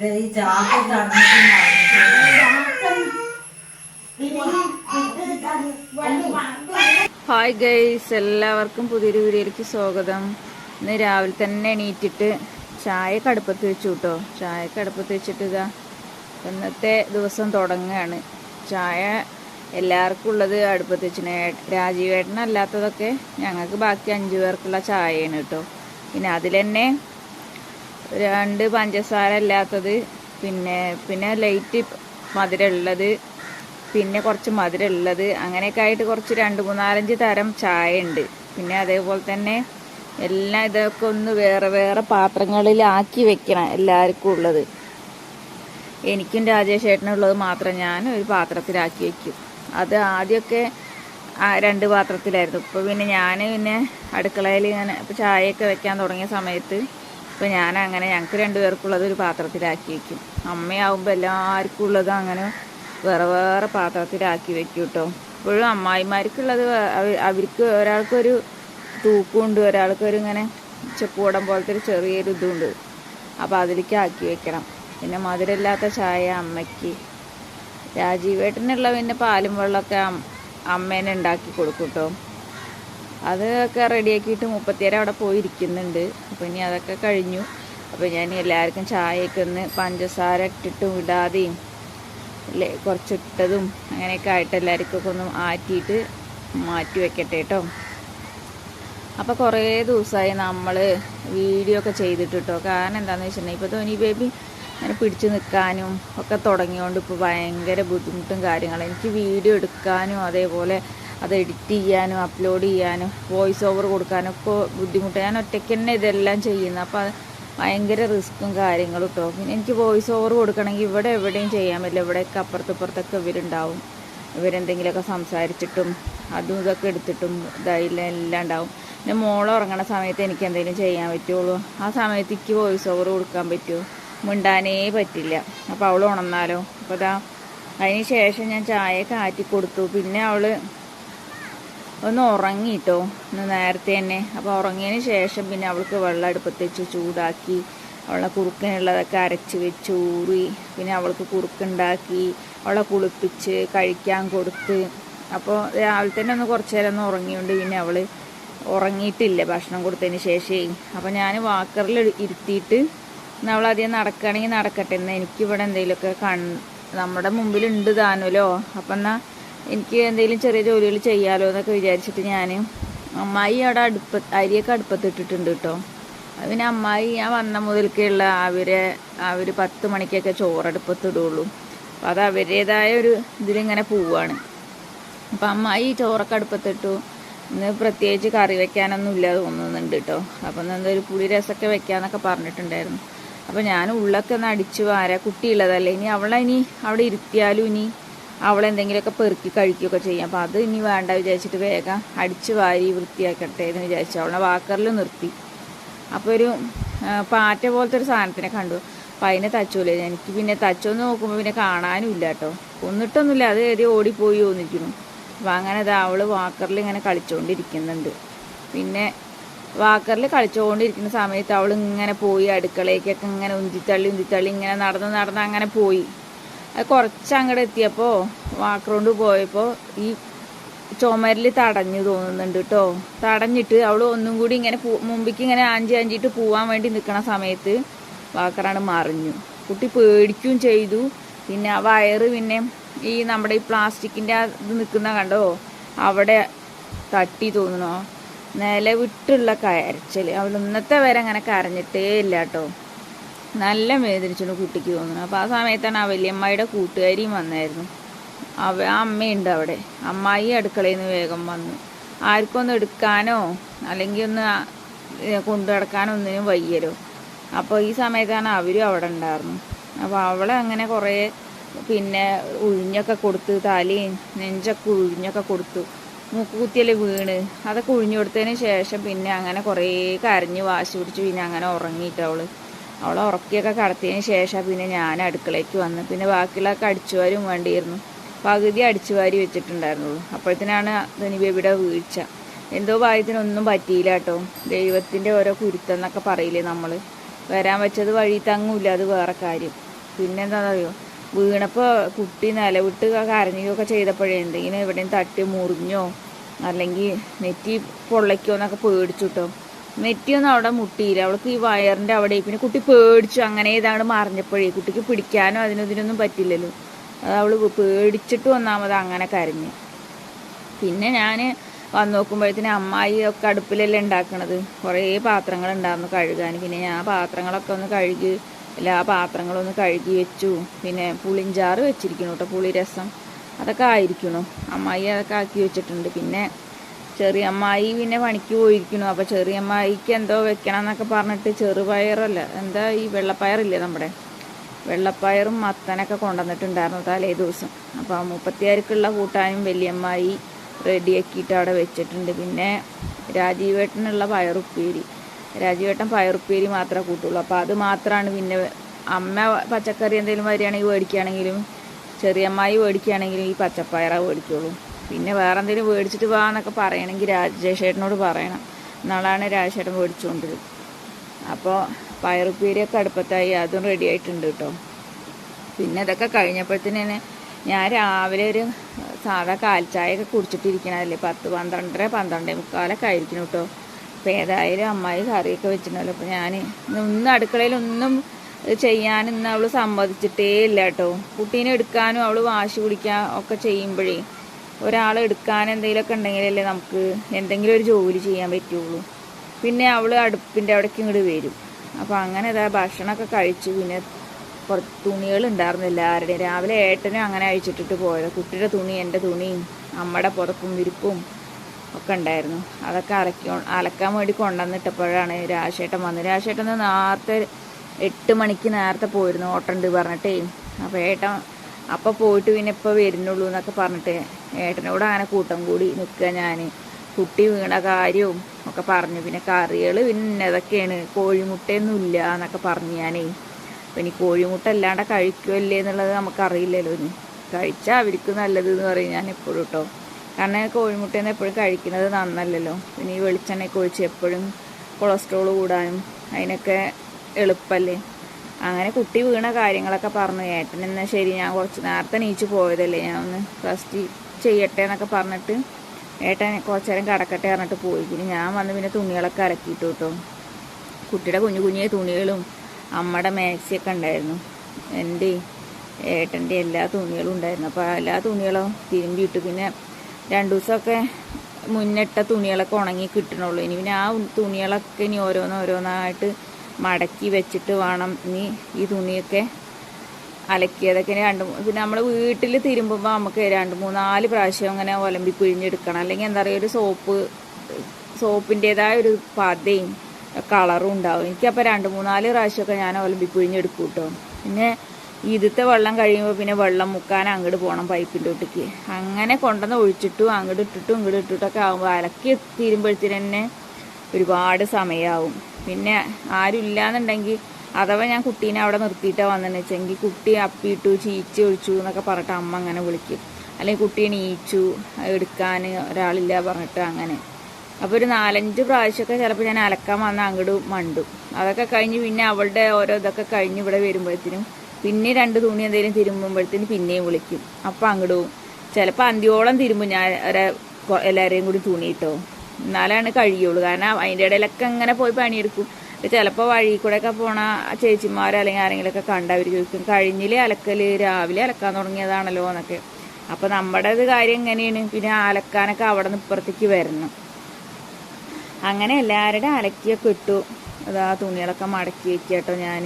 ഈ ചാക്ക് hi guys എല്ലാവർക്കും പുതിയൊരു വീഡിയോയിലേക്ക് സ്വാഗതം. ഇന്ന് രാവിലെ തന്നെ എണീറ്റിട്ട് ചായ കടുപ്പത്ത് വെച്ചു കേട്ടോ ചായ കടുപ്പത്ത് വെച്ചിട്ട് ഇതാ ഇന്നത്തെ ദിവസം തുടങ്ങുകയാണ്. ചായ എല്ലാവർക്കും ഉള്ളത് അടുപ്പത്ത് വെച്ചിന്. രാജീവേട്ടനല്ലാത്തതൊക്കെ ഞങ്ങൾക്ക് ബാക്കി അഞ്ചു പേർക്കുള്ള ചായയാണ് കേട്ടോ പിന്നെ അതിൽ രണ്ട് പഞ്ചസാര അല്ലാത്തത് പിന്നെ പിന്നെ ലൈറ്റ് മധുരം ഉള്ളത് പിന്നെ കുറച്ച് മധുരം ഉള്ളത് അങ്ങനെയൊക്കെ ആയിട്ട് കുറച്ച് രണ്ട് മൂന്നാലഞ്ച് തരം ചായ ഉണ്ട് പിന്നെ അതേപോലെ തന്നെ എല്ലാം ഇതൊക്കെ ഒന്ന് വേറെ വേറെ പാത്രങ്ങളിലാക്കി വെക്കണം എല്ലാവർക്കും ഉള്ളത്. എനിക്കും രാജേഷ് ചേട്ടനുള്ളത് മാത്രം ഞാൻ ഒരു പാത്രത്തിലാക്കി വെക്കും. അത് ആദ്യമൊക്കെ രണ്ട് പാത്രത്തിലായിരുന്നു. ഇപ്പോൾ പിന്നെ ഞാൻ പിന്നെ അടുക്കളയിൽ ഇങ്ങനെ ഇപ്പോൾ ചായയൊക്കെ വെക്കാൻ തുടങ്ങിയ സമയത്ത് ഇപ്പോൾ ഞാൻ അങ്ങനെ ഞങ്ങൾക്ക് രണ്ടുപേർക്കുള്ളത് ഒരു പാത്രത്തിലാക്കി വെക്കും. അമ്മയാവുമ്പോൾ എല്ലാവർക്കും ഉള്ളത് അങ്ങനെ വേറെ വേറെ പാത്രത്തിലാക്കി വെക്കും കേട്ടോ ഇപ്പോഴും അമ്മായിമാർക്കുള്ളത് അവർക്ക് ഒരാൾക്കൊരു തൂക്കമുണ്ട് ഒരാൾക്കൊരു ഇങ്ങനെ ചെപ്പുകൂടം പോലത്തെ ഒരു ചെറിയൊരു ഇതുണ്ട്. അപ്പോൾ അതിലേക്ക് ആക്കി വെക്കണം. പിന്നെ മധുരമില്ലാത്ത ചായ അമ്മയ്ക്ക്. രാജീവേട്ടനുള്ള പിന്നെ പാലും വെള്ളമൊക്കെ അമ്മേനെ ഉണ്ടാക്കി കൊടുക്കും കേട്ടോ അതൊക്കെ റെഡിയാക്കിയിട്ട് മുപ്പത്തിയേരം അവിടെ പോയി ഇരിക്കുന്നുണ്ട് അപ്പോൾ ഇനി അതൊക്കെ കഴിഞ്ഞു. അപ്പോൾ ഞാൻ എല്ലാവർക്കും ചായയൊക്കെ ഒന്ന് പഞ്ചസാര ഇട്ടിട്ടും ഇടാതെയും അല്ലേ കുറച്ചിട്ടതും അങ്ങനെയൊക്കെ ആയിട്ട് എല്ലാവർക്കും ഒന്ന് ആറ്റിയിട്ട് മാറ്റി വെക്കട്ടെ കേട്ടോ അപ്പോൾ കുറേ ദിവസമായി നമ്മൾ വീഡിയോ ഒക്കെ ചെയ്തിട്ട് കേട്ടോ കാരണം എന്താണെന്ന് വെച്ചിട്ടുണ്ടെങ്കിൽ ഇപ്പോൾ ധോനി ബേബി അങ്ങനെ പിടിച്ചു നിൽക്കാനും ഒക്കെ തുടങ്ങിയോണ്ട് ഇപ്പോൾ ഭയങ്കര ബുദ്ധിമുട്ടും കാര്യങ്ങളും. എനിക്ക് വീഡിയോ എടുക്കാനും അതേപോലെ അത് എഡിറ്റ് ചെയ്യാനും അപ്ലോഡ് ചെയ്യാനും വോയിസ് ഓവർ കൊടുക്കാനും ഒക്കെ ബുദ്ധിമുട്ട്. ഞാൻ ഒറ്റയ്ക്ക് തന്നെ ഇതെല്ലാം ചെയ്യുന്നത് അപ്പോൾ ഭയങ്കര റിസ്ക്കും കാര്യങ്ങളും കേട്ടോ പിന്നെ എനിക്ക് വോയിസ് ഓവർ കൊടുക്കണമെങ്കിൽ ഇവിടെ എവിടെയും ചെയ്യാൻ പറ്റില്ല. ഇവിടെയൊക്കെ അപ്പുറത്ത് ഇപ്പുറത്തൊക്കെ ഇവരുണ്ടാവും. ഇവരെന്തെങ്കിലുമൊക്കെ സംസാരിച്ചിട്ടും അതും ഇതൊക്കെ എടുത്തിട്ടും ഇതായില്ല എല്ലാം ഉണ്ടാവും. പിന്നെ മോൾ ഉറങ്ങണ സമയത്ത് എനിക്ക് എന്തെങ്കിലും ചെയ്യാൻ പറ്റുള്ളൂ. ആ സമയത്ത് എനിക്ക് വോയിസ് ഓവർ കൊടുക്കാൻ പറ്റുമോ മിണ്ടാനേ പറ്റില്ല. അപ്പോൾ അവൾ ഉണർന്നാലോ അപ്പോൾ അതാ അതിന് ശേഷം ഞാൻ ചായയൊക്കെ ആറ്റി കൊടുത്തു പിന്നെ അവൾ ഒന്ന് ഉറങ്ങിട്ടോ ഒന്ന് നേരത്തെ തന്നെ. അപ്പോൾ ഉറങ്ങിയതിന് ശേഷം പിന്നെ അവൾക്ക് വെള്ളം അടുപ്പത്ത് വെച്ച് ചൂടാക്കി അവളെ കുറുക്കിനുള്ളതൊക്കെ അരച്ച് വെച്ച് ഊറി പിന്നെ അവൾക്ക് കുറുക്കുണ്ടാക്കി അവളെ കുളിപ്പിച്ച് കഴിക്കാൻ കൊടുത്ത്. അപ്പോൾ രാവിലെ തന്നെ ഒന്ന് കുറച്ച് നേരം ഒന്ന് ഉറങ്ങിയുണ്ട് പിന്നെ അവൾ ഉറങ്ങിയിട്ടില്ല ഭക്ഷണം കൊടുത്തതിന് ശേഷേ. അപ്പോൾ ഞാൻ വാക്കറിൽ ഇരുത്തിയിട്ട് എന്നാൽ അവൾ അധികം നടക്കുകയാണെങ്കിൽ നടക്കട്ടെ എന്നാൽ എനിക്കിവിടെ എന്തെങ്കിലുമൊക്കെ കൺ നമ്മുടെ മുമ്പിലുണ്ട് താനുമല്ലോ അപ്പം എന്നാൽ എനിക്ക് എന്തെങ്കിലും ചെറിയ ജോലികൾ ചെയ്യാലോ എന്നൊക്കെ വിചാരിച്ചിട്ട് ഞാൻ അമ്മായി അവിടെ അടുപ്പ അരിയൊക്കെ അടുപ്പത്തിട്ടിട്ടുണ്ട് കേട്ടോ പിന്നെ അമ്മായി ഞാൻ വന്ന മുതൽക്കുള്ള അവരെ അവർ പത്ത് മണിക്കൊക്കെ ചോറടുപ്പത്തിടുള്ളൂ. അപ്പം അത് അവരുടേതായ ഒരു ഇതിലിങ്ങനെ പോവുകയാണ് അപ്പം അമ്മായി ചോറൊക്കെ അടുപ്പത്തിട്ടു. ഇന്ന് പ്രത്യേകിച്ച് കറി വെക്കാനൊന്നും ഇല്ല തോന്നുന്നുണ്ട് കേട്ടോ അപ്പം എന്തൊരു പുളി രസമൊക്കെ വെക്കാന്നൊക്കെ പറഞ്ഞിട്ടുണ്ടായിരുന്നു. അപ്പം ഞാൻ ഉള്ളൊക്കെ ഒന്ന് അടിച്ചു വാരാ. കുട്ടിയുള്ളതല്ലേ. ഇനി അവളെ ഇനി അവിടെ ഇരുത്തിയാലും ഇനി അവളെന്തെങ്കിലുമൊക്കെ പെറുക്കി കഴിക്കുകയൊക്കെ ചെയ്യും. അപ്പം അത് ഇനി വേണ്ട വിചാരിച്ചിട്ട് വേഗം അടിച്ച് വാരി വൃത്തിയാക്കട്ടെ എന്ന് വിചാരിച്ചു. അവളെ വാക്കറിൽ നിർത്തി. അപ്പോൾ ഒരു പാറ്റ പോലത്തെ ഒരു സാധനത്തിനെ കണ്ടു. അപ്പം അതിനെ തച്ചൂലേ? എനിക്ക് പിന്നെ തച്ചോന്ന് നോക്കുമ്പോൾ പിന്നെ കാണാനും ഇല്ല കേട്ടോ. ഒന്നിട്ടൊന്നുമില്ല അത് ഏതി ഓടിപ്പോയി തോന്നിക്കുന്നു അപ്പം അങ്ങനെ ഇതാ അവൾ വാക്കറിൽ ഇങ്ങനെ കളിച്ചുകൊണ്ടിരിക്കുന്നുണ്ട് പിന്നെ വാക്കറിൽ കളിച്ചുകൊണ്ടിരിക്കുന്ന സമയത്ത് അവൾ ഇങ്ങനെ പോയി അടുക്കളയ്ക്കൊക്കെ ഇങ്ങനെ ഉന്തിത്തള്ളി ഉന്തിത്തള്ളി ഇങ്ങനെ നടന്ന് നടന്ന് അങ്ങനെ പോയി. അത് കുറച്ച് അങ്ങോട്ട് എത്തിയപ്പോൾ വാക്കറോണ്ട് പോയപ്പോൾ ഈ ചുമരിൽ തടഞ്ഞു തോന്നുന്നുണ്ട് കേട്ടോ തടഞ്ഞിട്ട് അവൾ ഒന്നും കൂടി ഇങ്ങനെ മുമ്പിക്ക് ഇങ്ങനെ ആഞ്ചി ആഞ്ചിട്ട് പോവാൻ വേണ്ടി നിൽക്കുന്ന സമയത്ത് വാക്കറാണ് മറിഞ്ഞു. കുട്ടി പേടിക്കുകയും ചെയ്തു. പിന്നെ ആ വയറ് പിന്നെ ഈ നമ്മുടെ ഈ പ്ലാസ്റ്റിക്കിന്റെ ഇത് നിൽക്കുന്ന കണ്ടോ? അവിടെ തട്ടി തോന്നണോ നിലവിട്ടുള്ള കരച്ചൽ അവൾ ഇന്നത്തെ വരെ അങ്ങനെ കരഞ്ഞിട്ടേ ഇല്ല കേട്ടോ നല്ല വേദനിച്ചുകൊണ്ട് കുട്ടിക്ക് തോന്നുന്നു. അപ്പോൾ ആ സമയത്താണ് ആ വലിയമ്മയുടെ കൂട്ടുകാരിയും വന്നായിരുന്നു. അവ ആ അമ്മയുണ്ട് അവിടെ. അമ്മായി അടുക്കളയിൽ നിന്ന് വേഗം വന്നു. ആർക്കൊന്ന് എടുക്കാനോ അല്ലെങ്കിൽ ഒന്ന് കൊണ്ടു നടക്കാനോ ഒന്നിനും വയ്യല്ലോ. അപ്പോൾ ഈ സമയത്താണ് അവരും അവിടെ ഉണ്ടായിരുന്നു. അപ്പോൾ അവളെ അങ്ങനെ കുറേ പിന്നെ ഉഴിഞ്ഞൊക്കെ കൊടുത്ത് തലയും നെഞ്ചൊക്കെ ഉഴിഞ്ഞൊക്കെ കൊടുത്തു. മൂക്കുകുത്തിയല്ലേ വീണ്. അതൊക്കെ ഉഴിഞ്ഞു കൊടുത്തതിന് ശേഷം പിന്നെ അങ്ങനെ കുറേ കരഞ്ഞ് വാശി പിടിച്ച് പിന്നെ അങ്ങനെ ഉറങ്ങിയിട്ട് അവൾ. അവളെ ഉറക്കിയൊക്കെ കടത്തിയതിന് ശേഷം പിന്നെ ഞാൻ അടുക്കളയ്ക്ക് വന്ന് പിന്നെ ബാക്കിയുള്ളതൊക്കെ അടിച്ചുവാരും വേണ്ടിയിരുന്നു. പകുതി അടിച്ചുവാരി വെച്ചിട്ടുണ്ടായിരുന്നുള്ളൂ. അപ്പോഴത്തേനാണ് ധനി ബേബിയുടെ വീഴ്ച. എന്തോ ഭാഗ്യത്തിനൊന്നും പറ്റിയില്ല കേട്ടോ. ദൈവത്തിന്റെ ഓരോ കുരുത്തെന്നൊക്കെ പറയില്ലേ നമ്മൾ വരാൻ വെച്ചത് വഴി തങ്ങൂല്ല അത് വേറെ കാര്യം. പിന്നെന്താണെന്ന് അറിയോ വീണപ്പോൾ കുട്ടി നിലവിട്ട് കരഞ്ഞുകയൊക്കെ ചെയ്തപ്പോഴേ എന്തെങ്കിലും എവിടെയും തട്ടി മുറിഞ്ഞോ അല്ലെങ്കിൽ നെറ്റി പൊള്ളയ്ക്കോ എന്നൊക്കെ പേടിച്ചു കേട്ടോ. നെറ്റിയൊന്നും അവിടെ മുട്ടിയില്ല. അവൾക്ക് ഈ വയറിന്റെ അവിടെ പിന്നെ കുട്ടി പേടിച്ചു. അങ്ങനെ ഇതാണ് മറിഞ്ഞപ്പോഴേ കുട്ടിക്ക് പിടിക്കാനോ അതിനൊന്നും പറ്റില്ലല്ലോ. അത് അവൾ പേടിച്ചിട്ട് ഒന്നാമത് അങ്ങനെ കരഞ്ഞു. പിന്നെ ഞാൻ വന്ന് നോക്കുമ്പോഴത്തേന് അമ്മായി ഒക്കെ അടുപ്പിലല്ലേ ഉണ്ടാക്കണത്. കുറേ പാത്രങ്ങൾ ഉണ്ടായിരുന്നു കഴുകാൻ. പിന്നെ ഞാൻ പാത്രങ്ങളൊക്കെ ഒന്ന് കഴുകി എല്ലാ പാത്രങ്ങളും ഒന്ന് കഴുകി വെച്ചു. പിന്നെ പുളിഞ്ചാറ് വെച്ചിരിക്കണു കേട്ടോ പുളിരസം. അതൊക്കെ ആയിരിക്കണു. അമ്മായി അതൊക്കെ ആക്കി വെച്ചിട്ടുണ്ട്. പിന്നെ ചെറിയ അമ്മായി പിന്നെ പണിക്ക് പോയിരിക്കുന്നു. അപ്പോൾ ചെറിയ അമ്മായിക്ക് എന്തോ വെക്കണം എന്നൊക്കെ പറഞ്ഞിട്ട് ചെറുപയറല്ല. എന്താ ഈ വെള്ളപ്പയറില്ലേ നമ്മുടെ? വെള്ളപ്പയറും മത്തനൊക്കെ കൊണ്ടുവന്നിട്ടുണ്ടായിരുന്നു തലേ ദിവസം. അപ്പോൾ ആ മുപ്പത്തിയാർക്കുള്ള കൂട്ടാനും വലിയമ്മായി റെഡിയാക്കിയിട്ട് അവിടെ വെച്ചിട്ടുണ്ട്. പിന്നെ രാജീവേട്ടനുള്ള പയറുപ്പേരി. രാജീവേട്ടൻ പയറുപ്പേരി മാത്രമേ കൂട്ടുള്ളൂ. അപ്പോൾ അത് മാത്രമാണ് പിന്നെ അമ്മ പച്ചക്കറി എന്തെങ്കിലും വരികയാണെങ്കിൽ മേടിക്കുകയാണെങ്കിലും ചെറിയമ്മായി മേടിക്കുകയാണെങ്കിലും ഈ പച്ചപ്പയറ മേടിക്കുള്ളൂ. പിന്നെ വേറെ എന്തെങ്കിലും മേടിച്ചിട്ട് വാ എന്നൊക്കെ പറയണമെങ്കിൽ രാജേഷേട്ടനോട് പറയണം. നാളാണ് രാജേഷേട്ടൻ മേടിച്ചുകൊണ്ടത് അപ്പോൾ പയറുപ്പീരിയൊക്കെ അടുപ്പത്തായി അതും റെഡി ആയിട്ടുണ്ട് കേട്ടോ പിന്നെ ഇതൊക്കെ കഴിഞ്ഞപ്പോഴത്തേന് ഞാൻ രാവിലെ ഒരു സാധാ കാൽച്ചായൊക്കെ കുടിച്ചിട്ടിരിക്കണതല്ലേ പത്ത് പന്ത്രണ്ടര പന്ത്രണ്ടേ മുക്കാലൊക്കെ ആയിരിക്കണം കേട്ടോ അപ്പോൾ ഏതായാലും അമ്മായി കറിയൊക്കെ വെച്ചിട്ടുണ്ടല്ലോ അപ്പോൾ ഞാൻ ഇന്ന് അടുക്കളയിലൊന്നും ചെയ്യാൻ ഇന്ന് അവൾ സമ്മതിച്ചിട്ടേ ഇല്ല കേട്ടോ കുട്ടീനെ എടുക്കാനും അവൾ വാശി പിടിക്കാൻ ഒക്കെ ചെയ്യുമ്പോഴേ ഒരാൾ എടുക്കാൻ എന്തെങ്കിലുമൊക്കെ ഉണ്ടെങ്കിലല്ലേ നമുക്ക് എന്തെങ്കിലും ഒരു ജോലി ചെയ്യാൻ പറ്റുള്ളൂ. പിന്നെ അവൾ അടുപ്പിന്റെ അവിടേക്ക് ഇങ്ങോട്ട് വരും. അപ്പോൾ അങ്ങനെ ഇതാ ഭക്ഷണമൊക്കെ കഴിച്ചു പിന്നെ കുറച്ച് തുണികൾ ഉണ്ടായിരുന്നു എല്ലാവരുടെയും രാവിലെ ഏട്ടനും അങ്ങനെ അഴിച്ചിട്ടിട്ട് പോയത്. കുട്ടിയുടെ തുണി എന്റെ തുണിയും അമ്മയുടെ പുറപ്പും വിരിപ്പും ഒക്കെ ഉണ്ടായിരുന്നു. അതൊക്കെ അലക്കി അലക്കാൻ വേണ്ടി കൊണ്ടുവന്നിട്ടപ്പോഴാണ് രാശേട്ടൻ വന്നത്. രാശേട്ടൻ നേരത്തെ എട്ട് മണിക്ക് നേരത്തെ പോയിരുന്നു. ഓട്ടമുണ്ട് പറഞ്ഞിട്ടേ. അപ്പോൾ ഏട്ടൻ അപ്പോൾ പോയിട്ട് പിന്നെ ഇപ്പോൾ വരുന്നുള്ളൂ എന്നൊക്കെ പറഞ്ഞിട്ട് ഏട്ടനോട് അങ്ങനെ കൂട്ടം കൂടി നിൽക്കുക ഞാൻ കുട്ടി വീണ കാര്യവും ഒക്കെ പറഞ്ഞു. പിന്നെ കറികൾ പിന്നെ ഇതൊക്കെയാണ്. കോഴിമുട്ടയൊന്നും ഇല്ല എന്നൊക്കെ പറഞ്ഞു ഞാനേ. അപ്പം ഇനി കോഴിമുട്ട അല്ലാണ്ട് കഴിക്കുമല്ലേ എന്നുള്ളത് നമുക്കറിയില്ലല്ലോ ഇനി. കഴിച്ചാൽ അവർക്ക് നല്ലത് എന്ന് പറയും ഞാൻ എപ്പോഴും കേട്ടോ. കാരണം കോഴിമുട്ടയെന്ന് എപ്പോഴും കഴിക്കുന്നത് നന്നല്ലല്ലോ. ഇനി വെളിച്ചെണ്ണയൊക്കെ ഒഴിച്ച് എപ്പോഴും കൊളസ്ട്രോൾ കൂടാനും അതിനൊക്കെ എളുപ്പമല്ലേ അങ്ങനെ കുട്ടി വീണ കാര്യങ്ങളൊക്കെ പറഞ്ഞു. ഏട്ടൻ എന്നാൽ ശരി ഞാൻ കുറച്ച് നേരത്തെ നീച്ച് പോയതല്ലേ ഞാൻ ഒന്ന് റെസ്റ്റ് ചെയ്യട്ടെ എന്നൊക്കെ പറഞ്ഞിട്ട് ഏട്ടൻ കുറച്ച് നേരം കിടക്കട്ടെ പറഞ്ഞിട്ട് പോയി. പിന്നെ ഞാൻ വന്ന് പിന്നെ തുണികളൊക്കെ അലക്കിയിട്ടു കേട്ടോ കുട്ടിയുടെ കുഞ്ഞു കുഞ്ഞു തുണികളും അമ്മയുടെ മാക്സിയൊക്കെ ഉണ്ടായിരുന്നു. എന്റെ ഏട്ടന്റെ എല്ലാ തുണികളും ഉണ്ടായിരുന്നു. അപ്പോൾ എല്ലാ തുണികളും തിരുമ്പിയിട്ടു പിന്നെ രണ്ടു ദിവസമൊക്കെ മുന്നിട്ട തുണികളൊക്കെ ഉണങ്ങി കിട്ടണുള്ളൂ. ഇനി പിന്നെ ആ തുണികളൊക്കെ ഇനി ഓരോന്നോരോന്നായിട്ട് മടക്കി വെച്ചിട്ട് വേണം ഇനി ഈ തുണിയൊക്കെ അലക്കിയതൊക്കെ രണ്ട് പിന്നെ നമ്മൾ വീട്ടിൽ തിരുമ്പുമ്പോൾ നമുക്ക് രണ്ട് മൂന്നാൽ പ്രാവശ്യം അങ്ങനെ ഒലമ്പി പിഴിഞ്ഞെടുക്കണം. അല്ലെങ്കിൽ എന്താ പറയുക ഒരു സോപ്പ് സോപ്പിന്റെതായ ഒരു പതയും കളറും ഉണ്ടാവും. എനിക്കപ്പോൾ രണ്ട് മൂന്നാൽ പ്രാവശ്യമൊക്കെ ഞാൻ ഒലമ്പി പിഴിഞ്ഞെടുക്കും കേട്ടോ പിന്നെ ഇതിത്തെ വെള്ളം കഴിയുമ്പോൾ പിന്നെ വെള്ളം മുക്കാൻ അങ്ങോട്ട് പോകണം പൈപ്പിന്റെ ഒട്ടിക്ക് അങ്ങനെ കൊണ്ടുവന്ന് ഒഴിച്ചിട്ടും അങ്ങോട്ട് ഇട്ടിട്ടും ഇങ്ങോട്ട് ഇട്ടിട്ടൊക്കെ ആകുമ്പോൾ അലക്കി തീരുമ്പോഴത്തേന് തന്നെ ഒരുപാട് സമയമാവും പിന്നെ ആരും ഇല്ലാന്നുണ്ടെങ്കിൽ അഥവാ ഞാൻ കുട്ടീനെ അവിടെ നിർത്തിയിട്ടാണ് വന്നതെന്ന് വെച്ചെങ്കിൽ കുട്ടി അപ്പിയിട്ടു ചീച്ച് ഒഴിച്ചു എന്നൊക്കെ പറഞ്ഞിട്ട് അമ്മ അങ്ങനെ വിളിക്കും. അല്ലെങ്കിൽ കുട്ടിയെ നീച്ചു എടുക്കാൻ ഒരാളില്ല പറഞ്ഞിട്ട് അങ്ങനെ. അപ്പോൾ ഒരു നാലഞ്ച് പ്രാവശ്യമൊക്കെ ചിലപ്പോൾ ഞാൻ അലക്കാൻ വന്ന അങ്ങോട്ട് മണ്ടും. അതൊക്കെ കഴിഞ്ഞ് പിന്നെ അവളുടെ ഓരോ ഇതൊക്കെ കഴിഞ്ഞ് ഇവിടെ വരുമ്പോഴത്തേനും പിന്നെ രണ്ട് തുണി എന്തെങ്കിലും തിരുമ്പുമ്പോഴത്തേനും പിന്നെയും വിളിക്കും. അപ്പോൾ അങ്ങോട്ട് ചിലപ്പോൾ അന്തിയോളം തിരുമ്പും. ഞാൻ ഒരു എല്ലാവരെയും കൂടി തുണിയിട്ടോ എന്നാലാണ് കഴിയുള്ളൂ. കാരണം അതിന്റെ ഇടയിലൊക്കെ അങ്ങനെ പോയി പണിയെടുക്കും. ചിലപ്പോൾ വഴി കൂടെ ഒക്കെ പോണ ചേച്ചിമാർ അല്ലെങ്കിൽ ആരെങ്കിലുമൊക്കെ കണ്ട അവർ ചോദിക്കും കഴിഞ്ഞില്ലേ അലക്കൽ രാവിലെ അലക്കാൻ തുടങ്ങിയതാണല്ലോ? എന്നൊക്കെ. അപ്പോൾ നമ്മുടെ ഇത് കാര്യം എങ്ങനെയാണ് പിന്നെ അലക്കാനൊക്കെ അവിടെ നിന്ന് ഇപ്പുറത്തേക്ക് വരണം. അങ്ങനെ എല്ലാവരുടെ അലക്കിയൊക്കെ ഇട്ടു. അതാ തുണികളൊക്കെ മടക്കി വെക്കുക കേട്ടോ ഞാൻ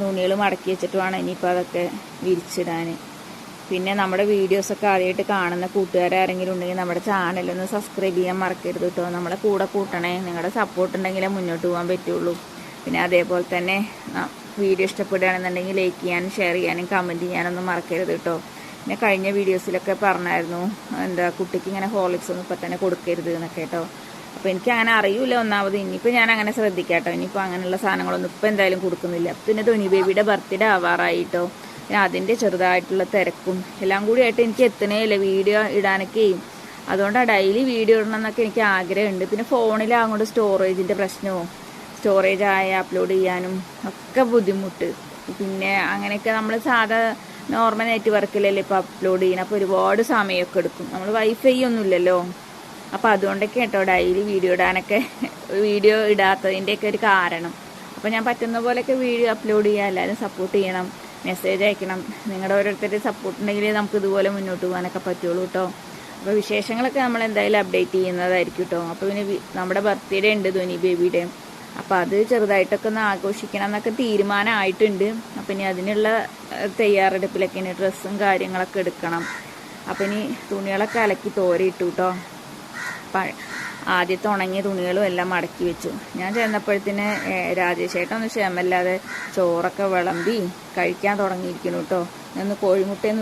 തുണികൾ മടക്കി വെച്ചിട്ട് വേണം ഇനിയിപ്പോൾ അതൊക്കെ വിരിച്ചിടാൻ പിന്നെ നമ്മുടെ വീഡിയോസൊക്കെ ആദ്യമായിട്ട് കാണുന്ന കൂട്ടുകാരെ ആരെങ്കിലും ഉണ്ടെങ്കിൽ നമ്മുടെ ചാനലൊന്ന് സബ്സ്ക്രൈബ് ചെയ്യാൻ മറക്കരുത് കേട്ടോ. നമ്മളെ കൂടെ കൂട്ടണേ. നിങ്ങളുടെ സപ്പോർട്ട് ഉണ്ടെങ്കിലേ മുന്നോട്ട് പോകാൻ പറ്റുള്ളൂ. പിന്നെ അതേപോലെ തന്നെ വീഡിയോ ഇഷ്ടപ്പെടുകയാണെന്നുണ്ടെങ്കിൽ ലൈക്ക് ചെയ്യാനും ഷെയർ ചെയ്യാനും കമന്റ് ചെയ്യാനൊന്നും മറക്കരുത് കേട്ടോ. പിന്നെ കഴിഞ്ഞ വീഡിയോസിലൊക്കെ പറഞ്ഞായിരുന്നു എന്താ കുട്ടിക്ക് ഇങ്ങനെ ഹോർലിക്സ് ഒന്നും ഇപ്പം തന്നെ കൊടുക്കരുത് എന്നൊക്കെ കേട്ടോ. അപ്പോൾ എനിക്ക് അങ്ങനെ അറിയില്ല ഒന്നാമത്. ഇനിയിപ്പോൾ ഞാൻ അങ്ങനെ ശ്രദ്ധിക്കാം കേട്ടോ. ഇനിയിപ്പോൾ അങ്ങനെയുള്ള സാധനങ്ങളൊന്നും ഇപ്പം എന്തായാലും കൊടുക്കുന്നില്ല. പിന്നെ ധോനി ബേബിയുടെ ബർത്ത്ഡേ ആവാറായിട്ടോ പിന്നെ അതിന്റെ ചെറുതായിട്ടുള്ള തിരക്കും എല്ലാം കൂടി ആയിട്ട് എനിക്ക് എത്തണേ ഇല്ല വീഡിയോ ഇടാനൊക്കെയും അതുകൊണ്ടാണ് ഡെയിലി വീഡിയോ ഇടണം എന്നൊക്കെ എനിക്ക് ആഗ്രഹമുണ്ട്. പിന്നെ ഫോണിൽ അങ്ങോട്ട് സ്റ്റോറേജിന്റെ പ്രശ്നവും സ്റ്റോറേജ് ആയ അപ്ലോഡ് ചെയ്യാനും ഒക്കെ ബുദ്ധിമുട്ട്. പിന്നെ അങ്ങനെയൊക്കെ നമ്മൾ സാധാ നോർമൽ നെറ്റ്വർക്കിലല്ലേ ഇപ്പോൾ അപ്ലോഡ് ചെയ്യണം. അപ്പോൾ ഒരുപാട് സമയമൊക്കെ എടുക്കും. നമ്മൾ വൈഫൈ ഒന്നുമില്ലല്ലോ. അപ്പോൾ അതുകൊണ്ടൊക്കെ കേട്ടോ ഡെയിലി വീഡിയോ ഇടാനൊക്കെ വീഡിയോ ഇടാത്തതിന്റെയൊക്കെ ഒരു കാരണം. അപ്പോൾ ഞാൻ പറ്റുന്ന പോലെയൊക്കെ വീഡിയോ അപ്ലോഡ് ചെയ്യുക എല്ലാവരും സപ്പോർട്ട് ചെയ്യണം. മെസ്സേജ് അയക്കണം. നിങ്ങളുടെ ഓരോരുത്തരുടെ സപ്പോർട്ട് ഉണ്ടെങ്കിൽ നമുക്ക് ഇതുപോലെ മുന്നോട്ട് പോകാനൊക്കെ പറ്റുള്ളൂ കേട്ടോ അപ്പോൾ വിശേഷങ്ങളൊക്കെ നമ്മൾ എന്തായാലും അപ്ഡേറ്റ് ചെയ്യുന്നതായിരിക്കും കേട്ടോ അപ്പോൾ പിന്നെ നമ്മുടെ ബർത്ത്ഡേ ഉണ്ട് ധോനി ബേബിയുടെ അപ്പോൾ അത് ചെറുതായിട്ടൊക്കെ ഒന്ന് ആഘോഷിക്കണം എന്നൊക്കെ തീരുമാനമായിട്ടുണ്ട്. അപ്പം ഇനി അതിനുള്ള തയ്യാറെടുപ്പിലൊക്കെ ഇനി ഡ്രസ്സും കാര്യങ്ങളൊക്കെ എടുക്കണം. അപ്പം ഇനി തുണികളൊക്കെ അലക്കി തോരയിട്ടു കേട്ടോ ആദ്യത്തെ ഉണങ്ങിയ തുണികളും എല്ലാം മടക്കി വെച്ചു. ഞാൻ ചെന്നപ്പോഴത്തിന് രാജേഷ് ചേട്ടൻ ഒന്ന് ക്ഷമല്ലാതെ ചോറൊക്കെ വിളമ്പി കഴിക്കാൻ തുടങ്ങിയിരിക്കുന്നു കേട്ടോ ഞാൻ കോഴിമുട്ടയൊന്നും